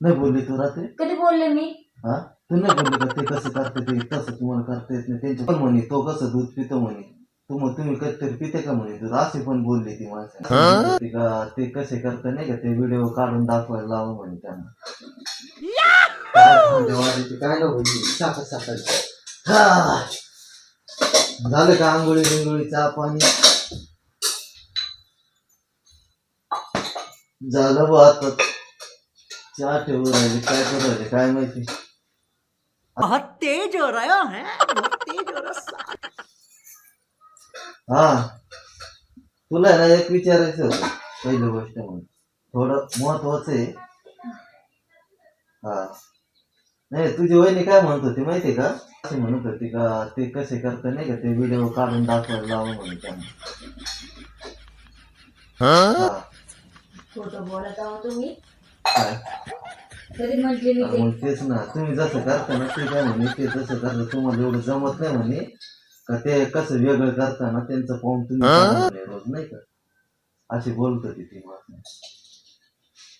नाही बोलली तू रात्री? कधी बोलले मी? हा? तू नाही बोलली का? ते कसं करते ते? तसं तुम्हाला करता येत नाही? त्यांचे पण म्हणे तो कसं दूध पितो म्हणे. तू मग तुम्ही कधीतरी पिते का म्हणे? दूध असे पण बोलली ती माणसं. ती का ते कसे करता नाही का? ते व्हिडिओ काढून दाखवायला लावा म्हणे त्यांना. काय ना बोलली साखर साखर. हा. झालं का आंघोळी बिंगोळी चहा पाणी? झालं बा आता. चहा ठेवून राहिले? काय करू राहिले? काय माहिती? बहुत तेज हो रहा है बहुत तेज हो रहा हा. तुला ना एक विचारायचं होतं पहिली गोष्ट म्हणून थोडं महत्वाचं आहे. हा. नाही तुझी वहिनी काय म्हणत होती माहितीये का? असे म्हणत होती का ते कसे करता नाही का ते व्हिडिओ काढून दाखवायला लावा म्हणे त्यांना. हा. खोटं बोलत आहो तुम्ही. काय? कधी म्हटले मी ते मग तेच ना. तुम्ही जसं करता ना ते काय म्हणे ते तसं करता. तुम्हाला एवढं जमत नाही म्हणे. का ते कसं वेगळं करता ना त्यांचं पाहून तुम्ही करा म्हणे रोज नाही का? अशी बोलत होती ती मला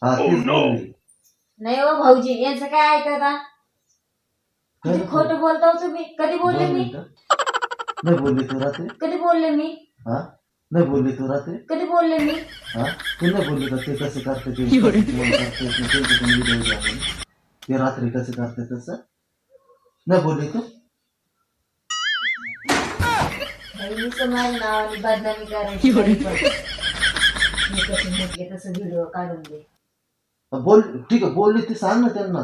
हा तेच बोलली. नाही हो भाऊजी यांचं काय ऐकता किती खोटं बोलता हो तुम्ही? कधी बोलले दोन मी? मिनिटं. नाही बोलली तू? रात्री कधी बोलले मी? हा? नाही बोलली तू रात्री? कधी बोलले मी? हा? तू नाही बोलली का? ते कसं करते ते? कसं तुम्हाला करते, ते रात्री कसं करते तसं? नाही बोलली तू? मी तर माझ्या नावाने बदनामी करायची. मी कसं म्हटले तसं व्हिडिओ काढून दे. बोल ठीक आहे बोलली ती सांग ना त्यांना.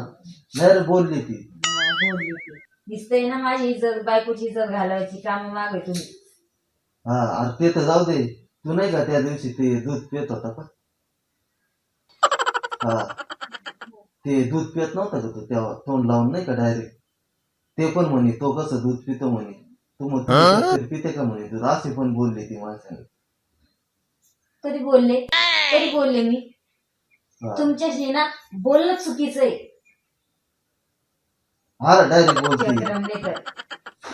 नाही रे बोलली ती. बोलली ती. दिसतंय ना माझी इज्जत बायकोची इज्जत घालवायची काम मागे तुम्ही. हा अरे ते तर जाऊ दे. तू नाही का त्या दिवशी ते दूध पित होता का? हा. ते दूध पित नव्हता का तू? तेव्हा तोंड लावून नाही का डायरेक्ट ते पण म्हणे तो कसं दूध पितो म्हणे. तू मग पिते का म्हणे दूध? असे पण बोलले ती माणसाने. कधी बोलले. कधी बोलले मी. हा. तुमच्याशी ना बोलणं चुकीचं आहे. हा डायरेक्ट बोलते. चंद्रमलेकर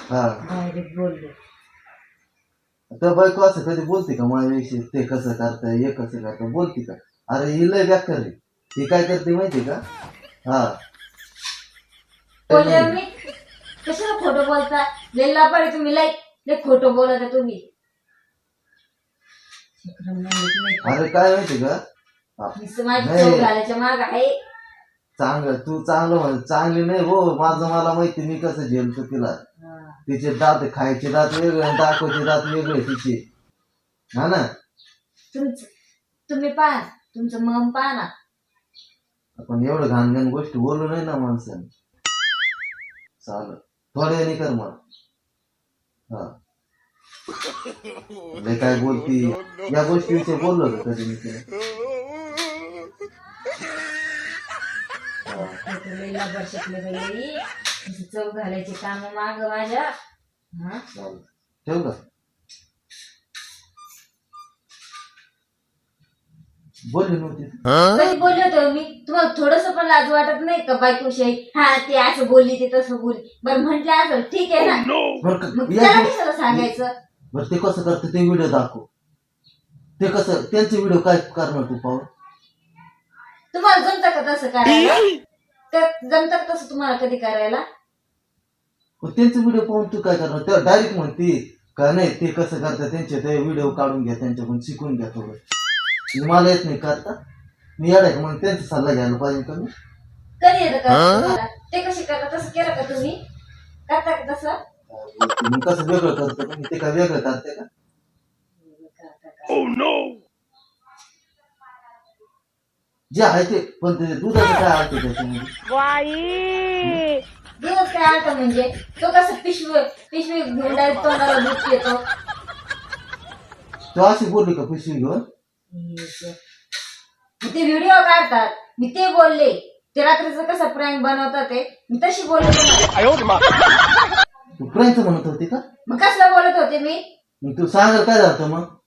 हा. डायरेक्ट बोलले. तर बायको असं कधी बोलते का? माझ्याविषयी ते कसं करताय हे कसं करताय बोलते का? अरे ही लय व्याख्या रे ती काय करते माहिती का? हा. बोलले मी कशाला खोटं बोलता? लय पाडे तुम्ही लय. लय खोटं बोलता तुम्ही. अरे काय माहिती का? हा. नुसतं माझी नाही. चव घालायच्या माग आहे. चांगलं तू चांगलं म्हण चांगली नाही हो. माझं मला माहिती मी कसं झेलतो तिला. हा. तिचे दात खायचे दात वेगळे आणि दाखवायचे दात वेगळे तिचे. हा ना? तुमचं तुम्ही पहा तुमचं मन पहा ना. आपण एवढं घाण घाण गोष्टी बोलू नाही ना माणसाने. चाल थोड्या वेळाने कर मग. हा. लय काय बोलती? या गोष्टी विषयी बोललो होतो कधी मी तिला. शिकले बाई. चव घालायचे काम माग माझ्या. हा. ठेवू का बोलली नव्हती. तू. कधी बोलले होते मी. तुम्हाला थोडस पण लाज वाटत नाही का बायकोशाही हा ते असं बोलली ते तसं बोलली. बरं म्हंटल असं ठीक आहे ना? बरं का- मग या त्याला गोष्टी- कशाला सांगायचं? बरं ते कसं करते ते व्हिडिओ दाखव. ते कसं त्यांचे व्हिडिओ काय करणार तू पाहून? तुम्हाला जमतं का तसं करायला? तर जमतं का तसं तुम्हाला कधी करायला? मग त्यांचे व्हिडिओ पाहून तू काय करणार? त्या डायरेक्ट म्हणते का नाही ते कसं करतात त्यांचे? ते व्हिडिओ काढून घ्या त्यांच्याकडून शिकून घ्या थोडं. आणि मला येत नाही करता. मी का? मग त्यांचा सल्ला घ्यायला पाहिजे का मी? कधी येतं का तुम्हाला? ते कसे करता तसं केलं का तुम्ही? करता का तसं? मग कसं वेगळं करतो? का ते काय वेगळं करते का? जे आहे ते पण ते दुधाचं काय आहे त्याच्यामध्ये? काय अर्थ म्हणजे? तो कसं पिशवी पिशवी घेऊन तोंडाला दूध तो अशी बोलली का पिशवी घेऊन? ते व्हिडिओ काढतात. मी ते बोलले. ते रात्रीचं कसं प्रँक बनवतात ते मी तशी बोलले तुम्हाला. तू फ्रेंच म्हणत होती का? मग कसलं बोलत होते मी? मग तू सांगाल काय झालं मग?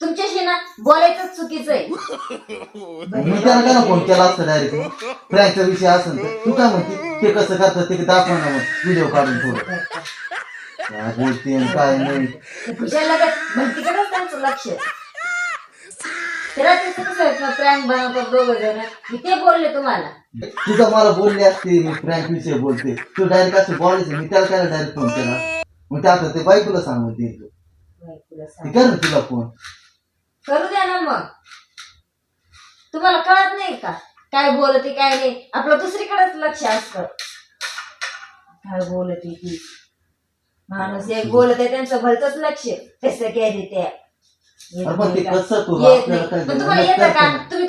तुमच्याशी ना बोलायचं चुकीचं आहे. मी त्याला काय फोन केला असता डायरेक्ट फ्रँकचा विषय असेल तर. तू काय म्हणते? ते कसं करतात ते दाखवा ना मग? व्हिडिओ काढून थोडं काय बोलते आणि काय नाही. भलतीकडेच त्यांचं लक्ष? रात्रीचं कसं? प्रँक बनवतात दोघं जण. मी ते बोलले तुम्हाला. तुझं मला बोलली असते मी फ्रँक विषय बोलते. तू डायरेक्ट असं बोलायचं. मी त्याला काय डायरेक्ट फोन केला? मग ते आता ते बायकोला सांगून देईल तू बायकोला ती सांग. कर ना तुला फोन करू द्या ना मग. तुम्हाला कळत नाही का? काय बोलते काय नाही. आपलं दुसरीकडेच लक्ष असतं. काय बोलते ती? माणूस एक बोलत आहे त्यांचं भलतच लक्ष कसं काय ते अरे पण ते कसं तू येत आपल्याला नाही काय पण तुम्हाला? येतं का. तुम्ही